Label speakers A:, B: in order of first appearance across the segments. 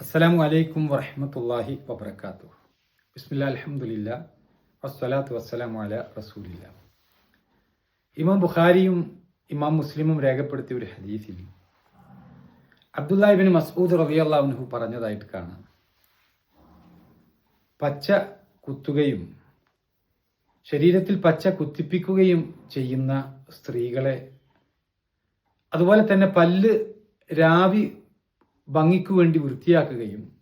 A: അസ്സലാമു അലൈക്കും വറഹമത്തല്ലാഹി വബർക്കാത്തു ബിസ്മില്ലാ അലഹമുല്ല വസ്സലാത്തു വസ്സലാമു അല റസൂലില്ല ഇമാം ബുഖാരിയും ഇമാം മുസ്ലിമും രേഖപ്പെടുത്തിയ ഒരു ഹദീസിൽ അബ്ദുല്ലാഹിബിൻ മസ്ഊദ് റബിയല്ലാഹുനഹു പറഞ്ഞതായിട്ട് കാണാം. പച്ച കുത്തുകയും ശരീരത്തിൽ പച്ച കുത്തിപ്പിക്കുകയും ചെയ്യുന്ന സ്ത്രീകളെ അതുപോലെ തന്നെ പല്ല് രാവി ഭംഗിക്കു വേണ്ടി വൃത്തിയാക്കുകയും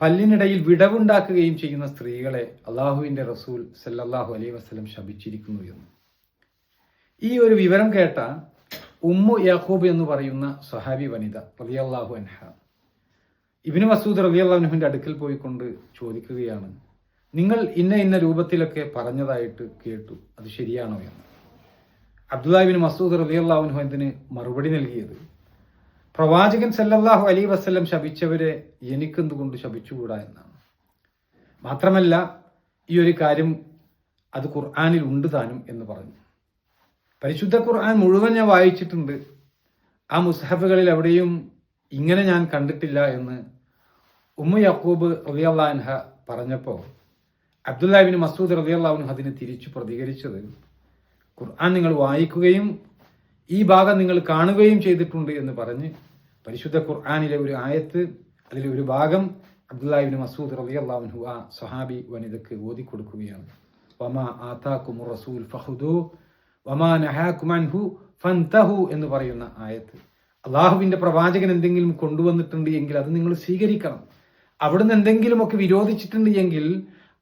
A: പല്ലിനിടയിൽ വിടവുണ്ടാക്കുകയും ചെയ്യുന്ന സ്ത്രീകളെ അള്ളാഹുവിന്റെ റസൂൽ സല്ലല്ലാഹു അലൈ വസ്ലം ശപിച്ചിരിക്കുന്നു എന്ന്. ഈ ഒരു വിവരം കേട്ട ഉമ്മു യാഹൂബ് എന്ന് പറയുന്ന സഹാബി വനിത റളിയല്ലാഹു അൻഹ ഇബിന് മസൂദ് റളിയല്ലാഹുവിന്റെ അടുക്കൽ പോയിക്കൊണ്ട് ചോദിക്കുകയാണ് നിങ്ങൾ ഇന്ന ഇന്ന രൂപത്തിലൊക്കെ പറഞ്ഞതായിട്ട് കേട്ടു അത് ശരിയാണോ? എന്ന്. അബ്ദുല്ലാഹിബിൻ മസൂദ് റളിയല്ലാഹു അള്ളാഹുഹുവിന് മറുപടി നൽകിയത്? പ്രവാചകൻ സല്ലല്ലാഹു അലൈ വസ്ലം ശപിച്ചവരെ എനിക്കെന്തുകൊണ്ട് ശപിച്ചുകൂടാ എന്നാണ്. മാത്രമല്ല ഈ ഒരു കാര്യം അത് ഖുർആാനിൽ ഉണ്ട് താനും എന്ന് പറഞ്ഞു. പരിശുദ്ധ ഖുർആൻ മുഴുവൻ ഞാൻ വായിച്ചിട്ടുണ്ട്. ആ മുസ്ഹഫുകളിൽ എവിടെയും ഇങ്ങനെ ഞാൻ കണ്ടിട്ടില്ല എന്ന് ഉമ്മ യക്കൂബ് റളിയല്ലാൻഹ പറഞ്ഞപ്പോൾ അബ്ദുല്ലാബിന് മസൂദ് റളിയല്ലാഹുനു അതിന് തിരിച്ചു പ്രതികരിച്ചത് ഖുർആൻ നിങ്ങൾ വായിക്കുകയും ഈ ഭാഗം നിങ്ങൾ കാണുകയും ചെയ്തിട്ടുണ്ട് എന്ന് പറഞ്ഞ് പരിശുദ്ധ ഖുർആാനിലെ ഒരു ആയത്ത് അതിലെ ഒരു ഭാഗം അബ്ദുല്ലാഹിബിൻ മസൂദ് റബി റളിയല്ലാഹുനഹു ആ സഹാബി വനിതക്ക് ഓതി കൊടുക്കുകയാണ് വമാ ആതാക്കും റസൂൽ ഫഹുദു വമാ നഹാക്കും അൻഹു ഫൻതഹു എന്ന് പറയുന്ന ആയത്ത്. അള്ളാഹുവിന്റെ പ്രവാചകൻ എന്തെങ്കിലും കൊണ്ടുവന്നിട്ടുണ്ട് എങ്കിൽ അത് നിങ്ങൾ സ്വീകരിക്കണം. അവിടുന്ന് എന്തെങ്കിലുമൊക്കെ വിരോധിച്ചിട്ടുണ്ട് എങ്കിൽ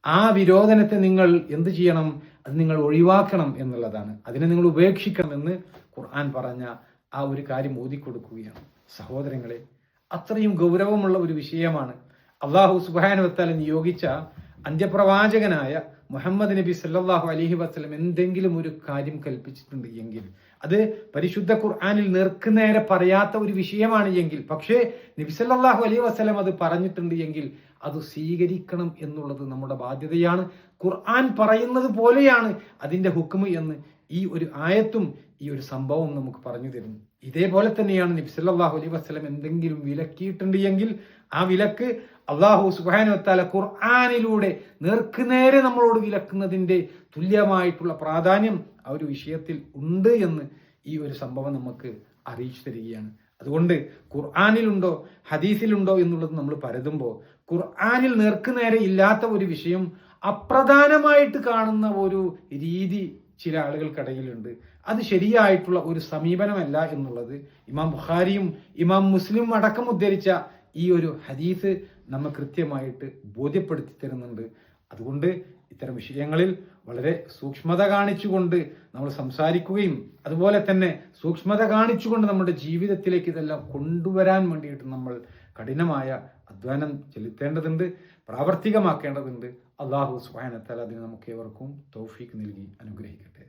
A: ആ വിരോധനത്തെ നിങ്ങൾ എന്ത് ചെയ്യണം? അത് നിങ്ങൾ ഒഴിവാക്കണം എന്നുള്ളതാണ്. അതിനെ നിങ്ങൾ ഉപേക്ഷിക്കണം എന്ന് ഖുർആൻ പറഞ്ഞ ആ ഒരു കാര്യം ഓതിക്കൊടുക്കുകയാണ്. സഹോദരങ്ങളെ അത്രയും ഗൗരവമുള്ള ഒരു വിഷയമാണ് അള്ളാഹു സുബാനുവത്താല നിയോഗിച്ച അന്ത്യപ്രവാചകനായ മുഹമ്മദ് നബി സല്ലാഹു അലഹി വസ്ലം എന്തെങ്കിലും ഒരു കാര്യം കൽപ്പിച്ചിട്ടുണ്ട് എങ്കിൽ അത് പരിശുദ്ധ ഖുർആാനിൽ നേർക്കുനേരെ പറയാത്ത ഒരു വിഷയമാണ് എങ്കിൽ പക്ഷേ നബി സല്ലാഹു അലൈഹി വസ്ലം അത് പറഞ്ഞിട്ടുണ്ട് എങ്കിൽ അത് സ്വീകരിക്കണം എന്നുള്ളത് നമ്മുടെ ബാധ്യതയാണ്. ഖുർആൻ പറയുന്നത് പോലെയാണ് അതിന്റെ ഹുക്മ് എന്ന് ഈ ഒരു ആയത്തും ഈ ഒരു സംഭവം നമുക്ക് പറഞ്ഞു തരുന്നു. ഇതേപോലെ തന്നെയാണ് നബി അലൈ വസ്ലം എന്തെങ്കിലും വിലക്കിയിട്ടുണ്ട് എങ്കിൽ ആ വിലക്ക് അള്ളാഹു സുബാനുവത്താല ഖുർആാനിലൂടെ നേർക്കുനേരെ നമ്മളോട് വിലക്കുന്നതിന്റെ തുല്യമായിട്ടുള്ള പ്രാധാന്യം ആ ഒരു വിഷയത്തിൽ ഉണ്ട് എന്ന് ഈ ഒരു സംഭവം നമുക്ക് അറിയിച്ചു തരികയാണ്. അതുകൊണ്ട് ഖുർആാനിലുണ്ടോ ഹദീസിലുണ്ടോ എന്നുള്ളത് നമ്മൾ പരതുമ്പോൾ ഖുർആാനിൽ നേർക്കുനേരെ ഇല്ലാത്ത ഒരു വിഷയം അപ്രധാനമായിട്ട് കാണുന്ന ഒരു രീതി ചില ആളുകൾക്കിടയിലുണ്ട്. അത് ശരിയായിട്ടുള്ള ഒരു സമീപനമല്ല എന്നുള്ളത് ഇമാം ബുഖാരിയും ഇമാം മുസ്ലിം അടക്കം ഉദ്ധരിച്ച ഈ ഒരു ഹദീസ് നമ്മൾ കൃത്യമായിട്ട് ബോധ്യപ്പെടുത്തി തരുന്നുണ്ട്. അതുകൊണ്ട് ഇത്തരം വിഷയങ്ങളിൽ വളരെ സൂക്ഷ്മത കാണിച്ചുകൊണ്ട് നമ്മൾ സംസാരിക്കുകയും അതുപോലെ തന്നെ സൂക്ഷ്മത കാണിച്ചുകൊണ്ട് നമ്മുടെ ജീവിതത്തിലേക്ക് ഇതെല്ലാം കൊണ്ടുവരാൻ വേണ്ടിയിട്ട് നമ്മൾ കഠിനമായ അധ്വാനം ചെലുത്തേണ്ടതുണ്ട് പ്രാവർത്തികമാക്കേണ്ടതുണ്ട്. അള്ളാഹു സുബാനത്താൽ അതിന് നമുക്ക് ഏവർക്കും തൗഫീക്ക് നൽകി അനുഗ്രഹിക്കട്ടെ.